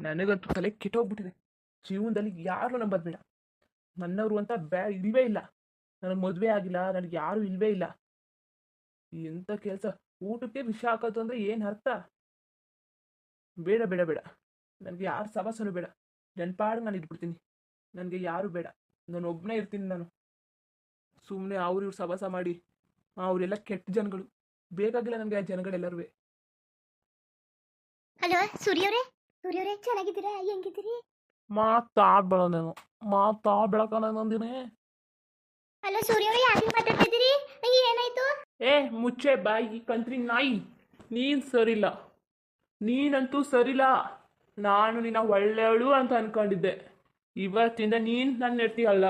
ನನಗಂತೂ ತಲೆ ಕೆಟ್ಟೋಗ್ಬಿಟ್ಟಿದೆ. ಜೀವನದಲ್ಲಿ ಯಾರು ನಂಬೋದು ಬೇಡ. ನನ್ನವರು ಅಂತ ಬ್ಯಾ ಇಲ್ವೇ ಇಲ್ಲ. ನನಗೆ ಮದುವೆ ಆಗಿಲ್ಲ, ನನಗೆ ಯಾರು ಇಲ್ವೇ ಇಲ್ಲ. ಎಂಥ ಕೆಲಸ? ಊಟಕ್ಕೆ ವಿಷ ಹಾಕೋದು ಅಂದ್ರೆ ಏನು ಅರ್ಥ? ಬೇಡ ಬೇಡ ಬೇಡ. ನನಗೆ ಯಾರು ಸವಾಸನು ಬೇಡ. ನೆನ್ಪಾಡು ನಾನು ಇಟ್ಬಿಡ್ತೀನಿ ನನಗೆ ಯಾರು ಬೇಡ. ನಾನು ಒಬ್ಬನೇ ಇರ್ತೀನಿ ನಾನು. ಸುಮ್ಮನೆ ಅವ್ರು ಇವ್ರು ಸವಾಸ ಮಾಡಿ, ಅವರೆಲ್ಲ ಕೆಟ್ಟ ಜನಗಳು. ಬೇಕಾಗಿಲ್ಲ ನನಗೆ ಆ ಜನಗಳೆಲ್ಲರೂ ಹಲೋ ಸೂರ್ಯವ್ರೆ ಸೂರ್ಯವ್ರೆ ಚೆನ್ನಾಗಿದ್ದೀರಾ? ಹೆಂಗಿದ್ದೀರಿ? ಮಾತಾಡ್ಬೇಡ ನಾನು ಮಾತಾಡ್ಬೇಡಕ ನಂದಿನಿ ಹಲೋ ಸೂರ್ಯವ್ರೆ ಯಾಕೆ ಮಾತಾಡ್ತಿದ್ದೀರಿ ಏನಾಯ್ತು? ಏ ಮುಚ್ಚೆ ಬಾಯಿ ಕಂತ್ರಿ ನಾಯಿ ನೀನ್ ಸರಿಲ್ಲ. ನೀನಂತೂ ಸರಿಲ್ಲ. ನಾನು ನಿನ್ನ ಒಳ್ಳೆಯವಳು ಅಂತ ಅನ್ಕೊಂಡಿದ್ದೆ. ಇವತ್ತಿಂದ ನೀನ್ ನನ್ನ ಹೆಂಡ್ತಿ ಅಲ್ಲ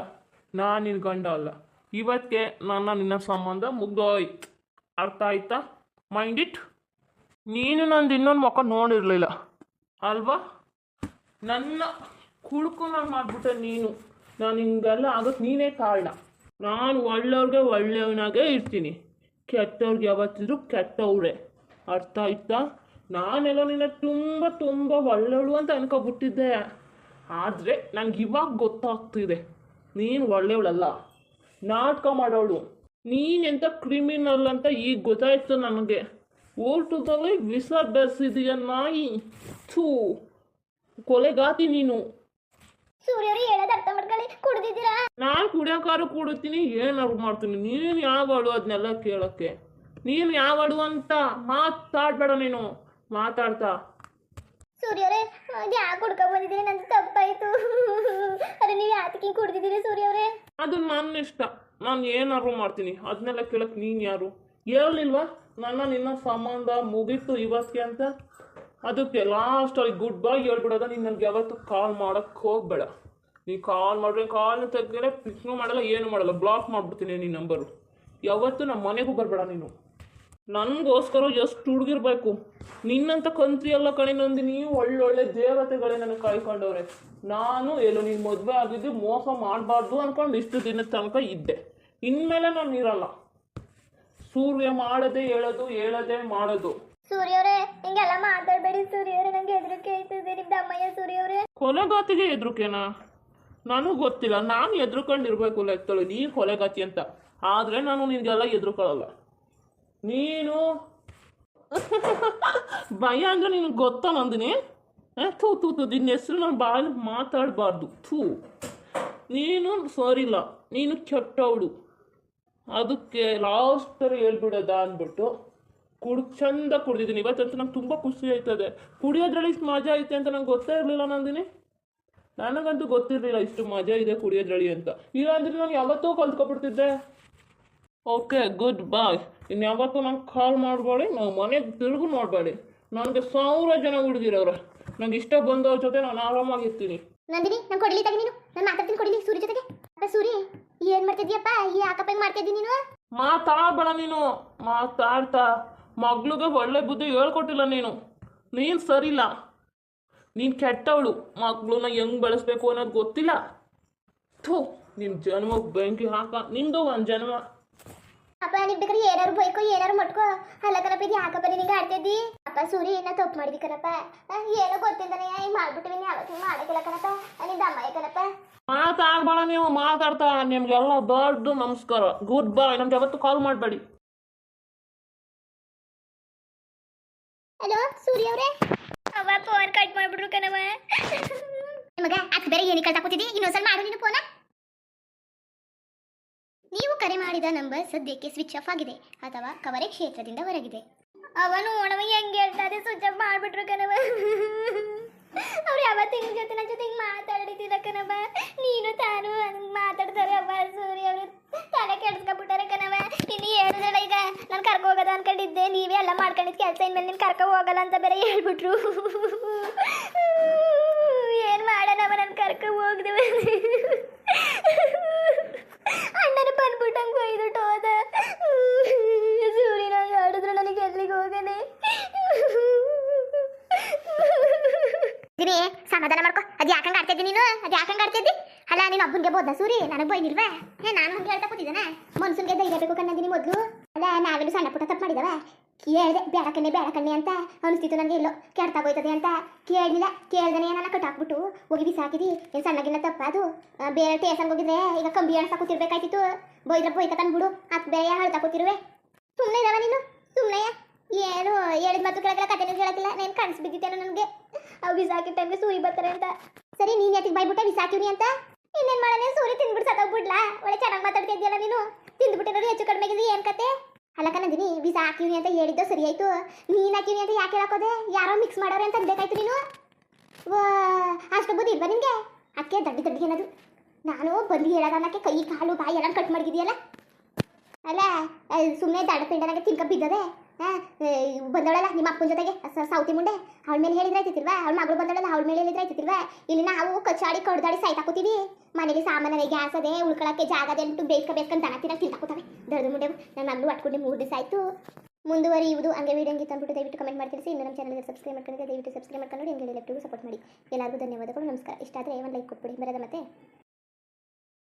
ನಾನು ನಿನ್ನ ಗಂಡ ಅಲ್ಲ. ಇವತ್ತಿಗೆ ನನ್ನ ನಿನ್ನ ಸಂಬಂಧ ಮುಗ್ದೋಯ್ತು. ಅರ್ಥ ಆಯ್ತಾ? Mind it? ನೀನು ನಂದು ಇನ್ನೊಂದು ಮುಖ ನೋಡಿರಲಿಲ್ಲ. ಅಲ್ವಾ? ನನ್ನ ಕುಡ್ಕೊಂಡಂಗೆ ಮಾಡಿಬಿಟ್ಟೆ ನೀನು. ನಾನು ಹಿಂಗೆಲ್ಲ ಆಗೋಕ್ಕೆ ನೀನೇ ಕಾರಣ. ನಾನು ಒಳ್ಳೆಯವ್ರಿಗೆ ಒಳ್ಳೆಯವನಾಗೇ ಇರ್ತೀನಿ. ಕೆಟ್ಟವ್ರಿಗೆ ಯಾವತ್ತಿದ್ರು ಕೆಟ್ಟವ್ರೆ. ಅರ್ಥ ಆಯ್ತಾ? ನಾನೆಲ್ಲ ನಿನ್ನ ತುಂಬ ತುಂಬ ಒಳ್ಳೆಯವಳು ಅಂತ ಅನ್ಕೊಬಿಟ್ಟಿದ್ದೆ. ಆದರೆ ನನಗೆ ಇವಾಗ ಗೊತ್ತಾಗ್ತಿದೆ. ನೀನು ಒಳ್ಳೆಯವಳಲ್ಲ ನಾಟಕ ಮಾಡೋಳು. ನೀನೆಂತ ಕ್ರಿಮಿನಲ್ ಅಂತ ಈಗ ಗೊತ್ತಾಯ್ತು ನನಗೆ. ಊಟದಲ್ಲಿ ವಿಷ ಬೆರೆಸಿದೀಯ ನಾಯಿ ಥೂ ಕೊಲೆಗಾತಿ ನೀನು. ಸೂರ್ಯರು ಹೇಳೋದು ಅರ್ಥ ಮಾಡ್ಕೊಳ್ಳಿ. ಕುಡ್ದಿದ್ದೀರಾ? ನಾನು ಕುಡಿಯೋಕಾರು ಕುಡಿತೀನಿ ಏನಾದ್ರು ಮಾಡ್ತೀನಿ? ನೀನು ಯಾವಳು ಅದನ್ನೆಲ್ಲ ಕೇಳೋಕ್ಕೆ? ನೀನು ಯಾವಳು ಅಂತ ಮಾತಾಡ್ಬೇಡ ನೀನು. ಮಾತಾಡ್ತಾ. ಸೂರ್ಯವ್ರೆ ಅದು ಯಾಕೆ ಕುಡ್ಕೊಂಡ್ ಬಂದಿದ್ದೀರಿ? ನಂದು ತಪ್ಪಾಯ್ತು. ಅರೆ ನೀವು ಯಾತಕ್ಕೆ ಕುಡ್ದಿದ್ದೀರಿ ಸೂರ್ಯವ್ರೆ? ಅದು ನನ್ನ ಇಷ್ಟ ನಾನು ಏನಾದ್ರು ಮಾಡ್ತೀನಿ? ಅದನ್ನೆಲ್ಲ ಕೇಳಕ್ಕೆ ನೀನು ಯಾರು? ಹೇಳಿಲ್ವಾ ನನ್ನ ನಿನ್ನ ಸಂಬಂಧ ಮುಗೀತು ಇವತ್ತಿಗೆ ಅಂತ? ಅದಕ್ಕೆ ಲಾಸ್ಟ್ ಅವ್ರಿಗೆ ಗುಡ್ ಬೈ ಹೇಳ್ಬಿಡೋದ. ನೀನು ನನಗೆ ಯಾವತ್ತು ಕಾಲ್ ಮಾಡೋಕ್ಕೆ ಹೋಗಬೇಡ. ನೀ ಕಾಲ್ ಮಾಡ್ರೆ ಕಾಲ್ ತೆಗ್ದರೆ ಪಿಕ್ನು ಮಾಡಲ್ಲ, ಏನು ಮಾಡಲ್ಲ. ಬ್ಲಾಕ್ ಮಾಡ್ಬಿಡ್ತೀನಿ ನಿನ್ನ ನಂಬರು ಯಾವತ್ತು ನಮ್ಮ ಮನೆಗೂ ಬರಬೇಡ ನೀನು. ನನಗೋಸ್ಕರ ಎಷ್ಟು ಹುಡುಗಿರ್ಬೇಕು. ನಿನ್ನಂತ ಕಂತ್ರಿ ಎಲ್ಲ ಕಣೆ ನಂದಿನಿ ಒಳ್ಳೊಳ್ಳೆ ದೇವತೆಗಳೇ ನನಗೆ ಕಾಯ್ಕೊಂಡವ್ರೆ. ನಾನು ಎಲ್ಲೋ ನೀನು ಮದುವೆ ಆಗಿದ್ದು ಮೋಸ ಮಾಡಬಾರ್ದು ಅನ್ಕೊಂಡು ಇಷ್ಟು ದಿನದ ತನಕ ಇದ್ದೆ. ಇನ್ಮೇಲೆ ನಾನು ಇರಲ್ಲ. ಸೂರ್ಯ ಮಾಡದೆ ಹೇಳದು ಹೇಳದೆ ಮಾಡೋದು. ಸೂರ್ಯವ್ರೆ ಹಿಂಗೆಲ್ಲ ಮಾತಾಡಬೇಡಿ ಸೂರ್ಯವ್ರೆ ನಂಗೆ ಹೆದ್ರಿಕೆ ಆಯ್ತದೆ ನಿಮ್ದು ಅಮ್ಮಯ್ಯ ಸೂರ್ಯವ್ರೆ. ಕೊಲೆಗಾತಿಗೆ ಹೆದ್ರಿಕೆನ? ನನಗೆ ಗೊತ್ತಿಲ್ಲ ನಾನು ಎದ್ರುಕೊಂಡಿರ್ಬೇಕು ಲೆಕ್ಕಳು ನೀ ಕೊಲೆಗಾತಿ ಅಂತ. ಆದರೆ ನಾನು ನಿನಗೆಲ್ಲ ಎದ್ರುಕೊಳ್ಳಲ್ಲ ನೀನು? ಭಯ ಅಂದ್ರೆ ನಿನಗೆ ಗೊತ್ತಾ ನಂದಿನಿ? ಥೂ ಥೂ ಥೂ ನಿನ್ನ ಹೆಸರು ನಾನು ಬಾಯಲ್ಲಿ ಮಾತಾಡಬಾರ್ದು. ಥೂ. ನೀನು ಸರಿಲ್ಲ ನೀನು ಕೆಟ್ಟವಳು. ಅದಕ್ಕೆ ಲಾಸ್ಟಲ್ಲಿ ಹೇಳ್ಬಿಡೋದ ಅಂದ್ಬಿಟ್ಟು ಕುಡ್ ಚಂದ ಕುಡ್ದಿದ್ದೀನಿ. ಇವತ್ತಂತೂ ನಂಗೆ ತುಂಬ ಖುಷಿ ಆಯ್ತದೆ. ಕುಡಿಯೋದ್ರಲ್ಲಿ ಇಷ್ಟು ಮಜಾ ಐತೆ ಅಂತ ನಂಗೆ ಗೊತ್ತೇ ಇರಲಿಲ್ಲ ನಂದಿನಿ. ನನಗಂತೂ ಗೊತ್ತಿರಲಿಲ್ಲ ಇಷ್ಟು ಮಜಾ ಇದೆ ಕುಡಿಯೋದ್ರಲ್ಲಿ ಅಂತ. ಇಲ್ಲಾಂದ್ರೆ ನಾನು ಯಾವತ್ತೂ ಕಲ್ತ್ಕೊಬಿಡ್ತಿದ್ದೆ. ಓಕೆ ಗುಡ್ ಬಾಯ್ ಇನ್ನು ಯಾವತ್ತೂ ನಂಗೆ ಕಾಲ್ ಮಾಡಬೇಡಿ. ನಾವು ಮನೆಗೆ ತಿರುಗು ನೋಡಬೇಡಿ. ನನಗೆ ಸಾವಿರ ಜನ ಹುಡುಗಿರವ್ರೆ ನಂಗೆ ಇಷ್ಟ ಬಂದವ್ರ ಜೊತೆ ನಾನು ಆರಾಮಾಗಿರ್ತೀನಿ. ನಂದಿನಿ ನಾನು ಕೊಡಲಿ ತಗ ನೀನು. ನಾನು ಮಾತಾಡ್ತೀನಿ ಕೊಡಲಿ ಸೂರ್ಯ ಜೊತೆಗೆ. ಸೂರಿ. ಏನ್ ಮಾಡ್ತಿದ್ಯಪ್ಪ? ಈ ಯಾಕಪ್ಪ ಮಾಡ್ತಿದ್ದಿ ನೀನು? ಮಾತಾಡ್ಬೇಡ ನೀನು. ಮಾತಾಡ್ತಾ ಮಗ್ಳಿಗೆ ಒಳ್ಳೆ ಬುದ್ಧಿ ಹೇಳ್ಕೊಟ್ಟಿಲ್ಲ ನೀನು. ನೀನು ಸರಿಲ್ಲ. ನೀನು ಕೆಟ್ಟವಳು. ಮಗಳನ್ನ ಹೆಂಗ್ ಬೆಳೆಸ್ಬೇಕು ಅನ್ನೋದು ಗೊತ್ತಿಲ್ಲ. ಥೂ ನಿನ್ನ ಜನ್ಮಕ್ಕೆ ಬೆಂಕಿ ಹಾಕ. ನಿಂದು ಒಂದು ಜನ್ಮ. ಅಪ್ಪ ನೀವ್ ಬೇಕಾದ್ರೆ ಏನಾರು ಬೈಕೋ ಏನಾರು ಮಟ್ಕೋ. ಅಲ್ಲ ಕಣಪ್ಪ ಇದು ಯಾಕಪ್ಪ ನಿನಗೆ ಆಡ್ತಿದ್ದಿ? ಅಪ್ಪ ಸೂರಿ ಏನ ತಪ್ಪು ಮಾಡಿದಿ ಕಣಪ್ಪ. ಏನೋ ಗೊತ್ತಿದ್ದಾನೆ ಹಿಂಗ್ ಮಾಡ್ಬಿಟ್ಟಿವಿ ಯಾವತ್ತು ಹಿಂಗ್ ಮಾಡಕ್ಕಿಲ್ಲ ಕಣಪ್ಪ. ನಿಂದ ಅಮ್ಮ ಕಣಪ್ಪ. ಮಾತಾಡ್ಬೇಡ ನೀವು ಮಾತಾಡ್ತಾ ನಿಮ್ಗೆಲ್ಲ ದೊಡ್ಡ ನಮಸ್ಕಾರ. ಗುಡ್ ಬಾಯ್ ನಮ್ಗೆ ಯಾವತ್ತು ಕಾಲ್ ಮಾಡಬೇಡಿ. ಹಲೋ ಸೂರ್ಯ ಅವರೇ? ಅವ ಫೋನ್ ಕಟ್ ಮಾಡ್ಬಿಟ್ರು ಕಣವ ನಿಮಗ ಅದ್ ಬೇರೆ ಏನಕ್ಕೆ ಕಳ್ತಾ ಕೂತಿದ್ದಿ ಇನ್ನೊಂದ್ಸಲ ಮಾಡು ನೀನು ಫೋನ ನೀವು ಕರೆ ಮಾಡಿದ ನಂಬರ್ ಸದ್ಯಕ್ಕೆ ಸ್ವಿಚ್ ಆಫ್ ಆಗಿದೆ ಅಥವಾ ಕವರೆ ಕ್ಷೇತ್ರದಿಂದ ಹೊರಗಿದೆ. ಅವನು ನೋಡವ ಹೆಂಗೆ ಹೇಳ್ತಾರೆ ಸ್ವಿಚ್ ಆಫ್ ಮಾಡ್ಬಿಟ್ರು ಕಣವ. ಅವ್ರು ಯಾವತ್ತು ಹಿಂಗ್ ಜೊತೆ ನನ್ನ ಜೊತೆ ಹಿಂಗ್ ಮಾತಾಡಿದಿಲ್ಲ ಕಣವ. ನೀನು ತಾನು ಮಾತಾಡ್ತಾರೆ ಅವ ಸೂರ್ಯ ಅವರು. ತಲೆ ಕೆಡ್ಸ್ಕೊಬಿಟ್ಟಾರೆ ಕಣವ. ಇನ್ನು ಹೇಳಿದಳ ಈಗ ನಾನು ಕರ್ಕೊ ಹೋಗೋದ ಅನ್ಕೊಂಡಿದ್ದೆ. ನೀವೇ ಎಲ್ಲ ಮಾಡ್ಕೊಂಡಿದ್ ಕೆಲಸ, ಇನ್ಮೇಲೆ ನೀನು ಕರ್ಕೊ ಹೋಗಲ್ಲ ಅಂತ ಬೇರೆ ಹೇಳ್ಬಿಟ್ರು. ಏನು ಮಾಡೋಣವ, ನಾನು ಕರ್ಕೊ ಹೋಗ್ದೆ. ದಿನೇ ಸಮಾಧಾನ ಮಾಡ್ಕೊ. ಅದು ಯಾಕಂಗೆ ಆಡ್ತಿದ್ದಿ ನೀನು? ಅದು ಯಾಕಂಗೆ ಆಡ್ತಿದ್ದಿ? ಅಲ್ಲ, ನೀನು ಅಬ್ಬನ್ಗೆ ಬೋದ ಸೂರಿ? ನನಗೆ ಬೈದಿಲ್ವಾ ಏ ನಾನು ಹಂಗೆ ಹೇಳ್ತಾ ಕೂತಿದ್ದಾನೆ. ಮನ್ಸುನ್ಗೆ ಧೈರ್ಯ ಬೇಕು ಕಣ್ಣದಿನಿ ಮೊದಲು. ಅಲ್ಲ ನಾವೆಲ್ಲ ಸಣ್ಣ ಪುಟ್ಟ ತಪ್ಪು ಮಾಡಿದವ? ಕೇಳಿದೆ, ಬೇಡ ಕಣ್ಣೆ ಬೇಡ ಕಣ್ಣೆ ಅಂತ ಅನಿಸ್ತಿತ್ತು ನನಗೆ ಕೇಳ್ತಾ ಕೆಡ್ತಾಗೋಯ್ತದೆ ಅಂತ ಕೇಳಲಿಲ್ಲ. ಕೇಳ್ದನೆ ನನ್ನ ಕಟ್ಟಾಕ್ಬಿಟ್ಟು ಹೋಗಿ ಬಿಸಾಕಿದಿ. ಏನು ಸಣ್ಣಗಿಲ್ಲ ತಪ್ಪ ಅದು? ಬೇರೆ ಟೇಸನ್ಗೆ ಹೋಗಿದ್ರೆ ಈಗ ಕಂಬಿ ಅಣ್ಣ ಕೂತಿರ್ಬೇಕಾಯ್ತಿತ್ತು. ಬೈದ್ರೆ ಬೈಕ ತಂದ್ಬಿಡು. ಅತ್ ಬೇರೆ ಹೇಳ್ತಾ ಕೂತಿರುವೆ. ಸುಮ್ಮನೆ ಇರವ ನೀನು? ಸುಮ್ಮನೆ ಏನು ಹೇಳಿದ ಮಾತು ಕೇಳಕ್ಕಿಲ್ಲ ಕಥೆನೂ ಕೇಳಕ್ಕಿಲ್ಲ నేను ಕನ್ಸು ಬಿದ್ದಿತ್ತೇನೋ ನನಗೆ? ಅವು ಬಿಸಾಕಿ ಟೈಮ್ಗೆ ಸೂರಿ ಬರ್ತಾರೆ ಅಂತ. ಸರಿ, ನೀನು ಯಾತಿಗೆ ಬೈಬಿಟ್ಟೆ ಬಿಸಾಕಿವ್ರಿ ಅಂತ? ಇನ್ನೇನು ಮಾಡೋಣ? ಸೂರಿ ತಿಂದ್ಬಿಟ್ಟು ಸತ್ತೋಗ್ಬಿಡ್ಲಾ ಒಳ್ಳೆ ಚೆನ್ನಾಗಿ ಮಾತಾಡ್ತಿದ್ಯಲ್ಲ ನೀನು? ತಿಂದ್ಬಿಟ್ಟಿರೋದು ಹೆಚ್ಚು ಕಡಿಮೆ ಆಗಿದೆ ಏನು ಕತೆ? ಅಲ್ಲ ಕಣಂದಿನಿ ಬೀಸ ಹಾಕಿವ್ನಿ ಅಂತ ಹೇಳಿದ್ದು ಸರಿ ಆಯ್ತು. ನೀನು ಹಾಕಿವ್ನಿ ಅಂತ ಯಾಕೆ ಹೇಳಕೋದೆ ಯಾರೋ ಮಿಕ್ಸ್ ಮಾಡೋರೆ ಅಂತ ಅನ್ಬೇಕಾಯ್ತು ನೀನು? ಅಷ್ಟು ಬುದ್ಧಿ ಇಲ್ವಾ ನಿನಗೆ? ಅದಕ್ಕೆ ದಡ್ಡಿ ದಡ್ಡಿ ಏನದು? ನಾನು ಬಂದು ಹೇಳೋದನ್ನಕ್ಕೆ ಕೈ, ಕಾಲು, ಬಾಯಿ ಎಲ್ಲ ಕಟ್ ಮಾಡಿದ್ಯಲ್ಲ ಅಲ್ಲ ಸುಮ್ಮನೆ ದಡ ಪಿಂಡನಾಗೆ ತಿನ್ಕ ಬಿದ್ದದೆ? ಬಂದವಳಲ್ಲ, ನಿಮ್ಮ ಅಪ್ಪನ ಜೊತೆಗೆ ಸೌತಿ ಮುಂಡೆ ಅವಳ ಮೇಲೆ ಹೇಳಿದ್ರೆ ಆಯ್ತಿಲ್ವಾ ಅವಳ ಮಗಳು ಬಂದವಳಲ್ಲ, ಅವಳ ಮೇಲೆ ಹೇಳಿದ್ರೆ ಆಯ್ತಿಲ್ವಾ ಇಲ್ಲಿ ನಾವು ಕಚ್ಚಾಡಿ, ಕಡ್ದಾಡಿ ಸಾಯ್ತಾಕೋತೀವಿ ಮನೇಲಿ ಸಾಮಾನ್ಯ ಗ್ಯಾಸ್ ಅದೇ, ಉಳ್ಕೊಳಕ್ಕೆ ಜಾಗ ಅದೇ, ಅಂದ್ಬಿಟ್ಟು ಬೇಯ್ಸ್ಕ ಬೇಯ್ಸ್ಕೊಂಡು ದನ ತಿನ್ನ ತಿಂತಾಕೋತವೆ ದಡದ ಮುಂಡೆ ನನ್ನ ಮಗಳು ಅಟ್ಕೊಂಡು ಮೂರು ದಿವಸ ಆಯಿತು. ಮುಂದುವರಿಯುವುದು ಹಂಗೆ ವೀಡಿಯೋ ಹಂಗೆ ತಂದ್ಬಿಟ್ಟು ದಯವಿಟ್ಟು ಕಮೆಂಟ್ ಮಾಡಿ, ತಿಳಿಸಿ. ಇನ್ನು ನಮ್ಮ ಚಾನಲ್ಗೆ ಸಬ್ಸ್ಕ್ರೈಬ್ ಮಾಡ್ಕೊಂಡಿದ್ದೆ ದಯವಿಟ್ಟು ಸಬ್ಸ್ಕ್ರೈಬ್ ಮಾಡ್ಕೊಂಡು ಹೆಂಗೆ ಎಲ್ಲರಿಗೂ ಸಪೋರ್ಟ್ ಮಾಡಿ. ಎಲ್ಲರಿಗೂ ಧನ್ಯವಾದಗಳು, ನಮಸ್ಕಾರ. ಇಷ್ಟ ಆದರೆ ಒಂದು ಲೈಕ್ ಕೊಟ್ಬಿಡಿ. ಬರೋದ ಮತ್ತೆ.